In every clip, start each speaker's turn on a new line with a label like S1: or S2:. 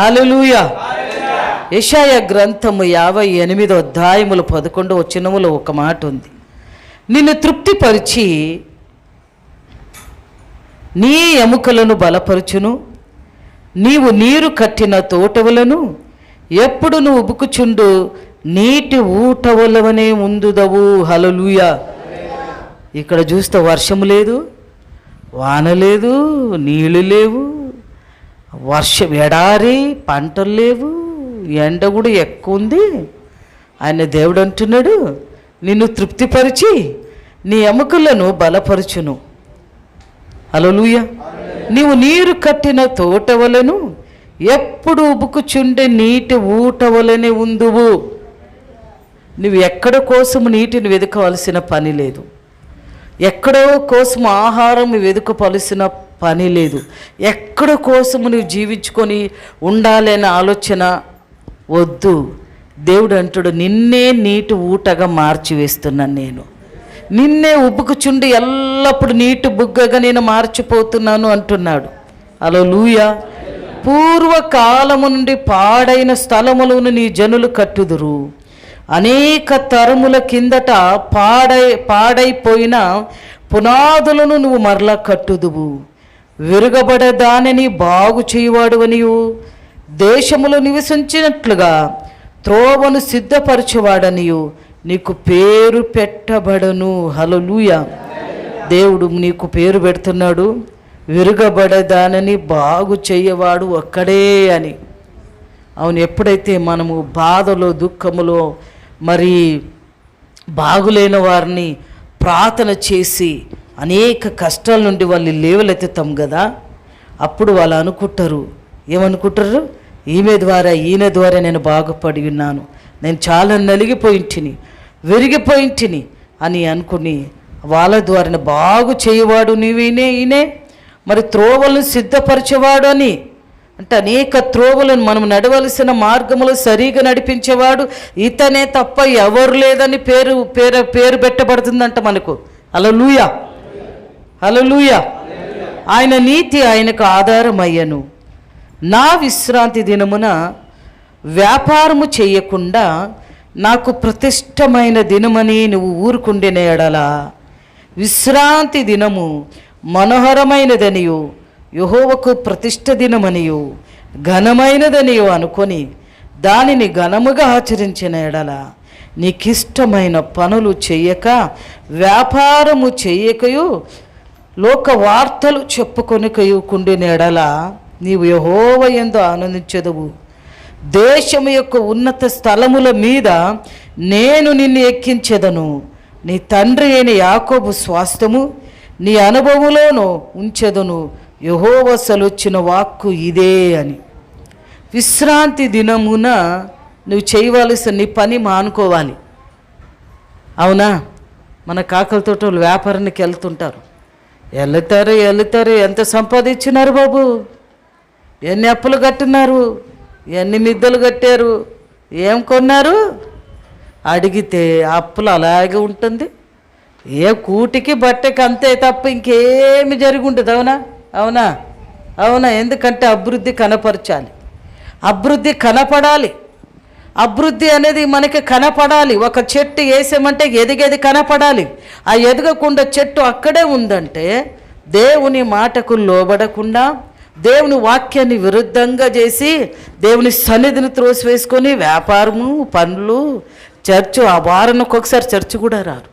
S1: హల్లెలూయ. యెషయా గ్రంథము యాభై ఎనిమిదో అధ్యాయములు పదకొండు వచ్చినములో ఒక మాట ఉంది. నిన్ను తృప్తిపరిచి నీ ఎముకలను బలపరుచును నీవు నీరు కట్టిన తోటవులను ఎప్పుడు నువ్వు ఉబుకుచుండు నీటి ఊటవలవనే ముందుదవు హలలుయ ఇక్కడ చూస్తే వర్షము లేదు వాన లేదు నీళ్ళు లేవు. వర్షం ఎడారి పంటలు లేవు ఎండ కూడా ఎక్కువ ఉంది. ఆయన దేవుడు అంటున్నాడు నిన్ను తృప్తిపరిచి నీ ఎముకలను బలపరుచును. అలలుయ నీవు నీరు కట్టిన తోట వలను ఎప్పుడు ఉబుకుచుండే నీటి ఊట వలనే ఉందువు. నువ్వు ఎక్కడ కోసం నీటిని వెతకవలసిన పని లేదు. ఎక్కడో కోసం ఆహారం వెతుకవలసిన పని లేదు. ఎక్కడ కోసం నువ్వు జీవించుకొని ఉండాలి అనే ఆలోచన వద్దు. దేవుడు అంటాడు నిన్నే నీటి ఊటగా మార్చివేస్తున్నాను నేను. నిన్నే ఉబ్బుకుచుండి ఎల్లప్పుడు నీటి బుగ్గగా నేను మార్చిపోతున్నాను అంటున్నాడు. అలో లూయ పూర్వకాలము నుండి పాడైన స్థలములను నీ జనులు కట్టుదురు. అనేక తరముల కిందట పాడై పాడైపోయిన పునాదులను నువ్వు మరలా కట్టుదువు. విరుగబడే దానిని బాగు చేయువాడువనియు. దేశములో నివసించినట్లుగా త్రోవను సిద్ధపరచేవాడనియు. నీకు పేరు పెట్టబడను. హలలుయ దేవుడు నీకు పేరు పెడుతున్నాడు. విరుగబడే దానిని బాగు చేయవాడు ఒక్కడే అని. అవును ఎప్పుడైతే మనము బాధలో దుఃఖములో మరి బాగులేని వారిని ప్రార్థన చేసి అనేక కష్టాల నుండి వాళ్ళు లేవలెత్తుతాం కదా అప్పుడు వాళ్ళు అనుకుంటారు. ఏమనుకుంటారు? ఈమె ద్వారా ఈయన ద్వారా నేను బాగుపడి ఉన్నాను. నేను చాలా నలిగిపోయింటిని విరిగిపోయింటిని అని అనుకుని వాళ్ళ ద్వారా బాగు చేయవాడు నీవినే ఈయనే మరి త్రోవలను సిద్ధపరిచేవాడు అని అంటే అనేక త్రోవలను మనం నడవలసిన మార్గములు సరిగా నడిపించేవాడు. ఇతనే తప్ప ఎవరు లేదని పేరు పేరు పేరు పెట్టబడుతుందంట మనకు. అలా లూయా అలలుయ ఆయన నీతి ఆయనకు ఆధారమయ్యను. నా విశ్రాంతి దినమున వ్యాపారము చేయకుండా నాకు ప్రతిష్టమైన దినమని నువ్వు ఊరుకుండిన ఎడలా విశ్రాంతి దినము మనోహరమైనదనియు యహోవకు ప్రతిష్ట దినమనియు ఘనమైనదనియు అనుకొని దానిని ఘనముగా ఆచరించిన ఎడల నీకిష్టమైన పనులు చేయక వ్యాపారము చేయకయో లోక వార్తలు చెప్పుకొనికయుకుండి నెడల ఎడల నీవు యహోవ ఎందు ఆనందించదువు. దేశము యొక్క ఉన్నత స్థలముల మీద నేను నిన్ను ఎక్కించెదను. నీ తండ్రి అయిన యాకోబు స్వాస్థ్యము నీ అనుభవంలోనూ ఉంచెదను. యహోవసలొచ్చిన వాక్కు ఇదే అని. విశ్రాంతి దినమున నువ్వు చేయవలసిన నీ పని మానుకోవాలి. అవునా? మన కాకలతో వాళ్ళు వ్యాపారానికి వెళ్తుంటారు. వెళ్తారు వెళ్తారు ఎంత సంపాదించినారు బాబు? ఎన్ని అప్పులు కట్టినారు? ఎన్ని మిద్దలు కట్టారు? ఏం కొన్నారు? అడిగితే అప్పులు అలాగే ఉంటుంది. ఏ కూటికి బట్టకి అంతే తప్ప ఇంకేమి జరిగి ఉంటుంది అవునా? అవునా? అవునా? ఎందుకంటే అభివృద్ధి కనపరచాలి. అభివృద్ధి కనపడాలి. అభివృద్ధి అనేది మనకి కనపడాలి. ఒక చెట్టు వేసామంటే ఎదిగేది కనపడాలి. ఆ ఎదగకుండా చెట్టు అక్కడే ఉందంటే దేవుని మాటకు లోబడకుండా దేవుని వాక్యాన్ని విరుద్ధంగా చేసి దేవుని సన్నిధిని త్రోసివేసుకొని వ్యాపారము పనులు చర్చు ఆ వారానికి ఒకసారి చర్చ్ కూడా రారు.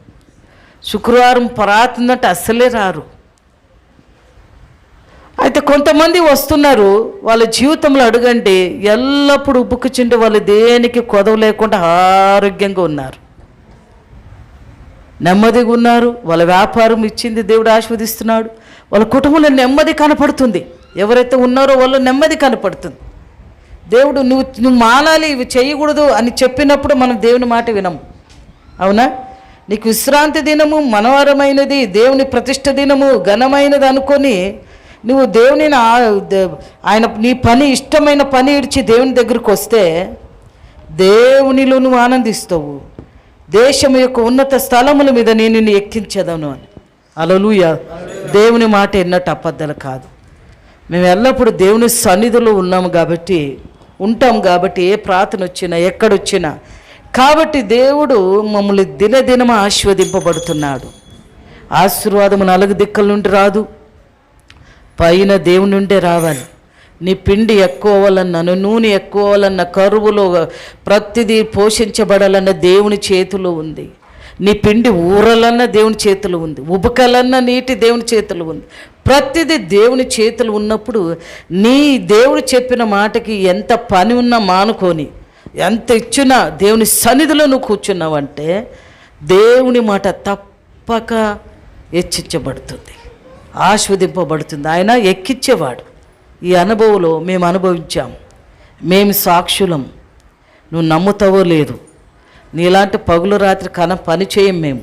S1: శుక్రవారం పరాతుందంటే అస్సలే రారు. అయితే కొంతమంది వస్తున్నారు వాళ్ళ జీవితంలో అడగండి ఎల్లప్పుడూ ఉబ్బుకుచుంటే వాళ్ళు దేనికి కొదవ లేకుండా ఆరోగ్యంగా ఉన్నారు. నెమ్మదిగా ఉన్నారు వాళ్ళ వ్యాపారం ఇచ్చింది దేవుడు ఆస్వాదిస్తున్నాడు వాళ్ళ కుటుంబంలో నెమ్మది కనపడుతుంది. ఎవరైతే ఉన్నారో వాళ్ళు నెమ్మది కనపడుతుంది. దేవుడు నువ్వు నువ్వు మానాలి ఇవి చేయకూడదు అని చెప్పినప్పుడు మనం దేవుని మాట వినము. అవునా? నీకు విశ్రాంతి దినము మనోహరమైనది దేవుని ప్రతిష్ట దినము ఘనమైనది అనుకొని నువ్వు దేవుని ఆయన నీ పని ఇష్టమైన పని ఇడిచి దేవుని దగ్గరికి వస్తే దేవునిలో నువ్వు ఆనందిస్తావు. దేశం యొక్క ఉన్నత స్థలముల మీద నేను నిన్ను ఎక్కించదను అని. అలలుయ దేవుని మాట ఎన్నట్టు అబద్ధాలు కాదు. మేము ఎల్లప్పుడూ దేవుని సన్నిధిలో ఉన్నాము కాబట్టి ఉంటాం కాబట్టి ఏ ప్రార్థన వచ్చినా ఎక్కడొచ్చినా కాబట్టి దేవుడు మమ్మల్ని దినదినం ఆశీర్వదింపబడుతున్నాడు. ఆశీర్వాదము నలుగు దిక్కల నుండి రాదు. పైన దేవుని నుండే రావాలి. నీ పిండి ఎక్కువ నూనె ఎక్కువలన్న కరువులో ప్రతిదీ పోషించబడాలన్న దేవుని చేతిలో ఉంది. నీ పిండి ఊరలన్న దేవుని చేతులు ఉంది. ఉబకలన్న నీటి దేవుని చేతులు ఉంది. ప్రతిదీ దేవుని చేతులు ఉన్నప్పుడు నీ దేవుడు చెప్పిన మాటకి ఎంత పని ఉన్నా మానుకొని ఎంత ఇచ్చినా దేవుని సన్నిధిలో నువ్వు కూర్చున్నావంటే దేవుని మాట తప్పక హెచ్చించబడుతుంది. ఆస్వాదింపబడుతుంది. ఆయన ఎక్కిచ్చేవాడు. ఈ అనుభవంలో మేము అనుభవించాం. మేము సాక్షులం. నువ్వు నమ్ముతావో లేదు. నీలాంటి పగులు రాత్రి కన పని చేయం మేము.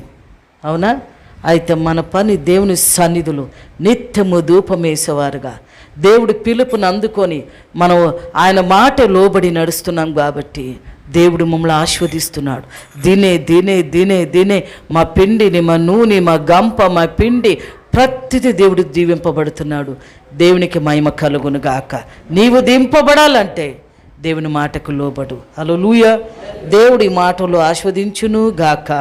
S1: అవునా? అయితే మన పని దేవుని సన్నిధులు నిత్యము ధూపమేసేవారుగా. దేవుడి పిలుపుని అందుకొని మనం ఆయన మాట లోబడి నడుస్తున్నాం కాబట్టి దేవుడు మమ్మల్ని ఆస్వాదిస్తున్నాడు. దినే దినే దినే దినే మా పిండిని మా నూనె మా గంప మా పిండి ప్రతిదీ దేవుడు దీవింపబడుతున్నాడు. దేవునికి మహిమ కలుగును గాక. నీవు దింపబడాలంటే దేవుని మాటకు లోబడు. హలో దేవుడి మాటలు ఆస్వాదించును గాక.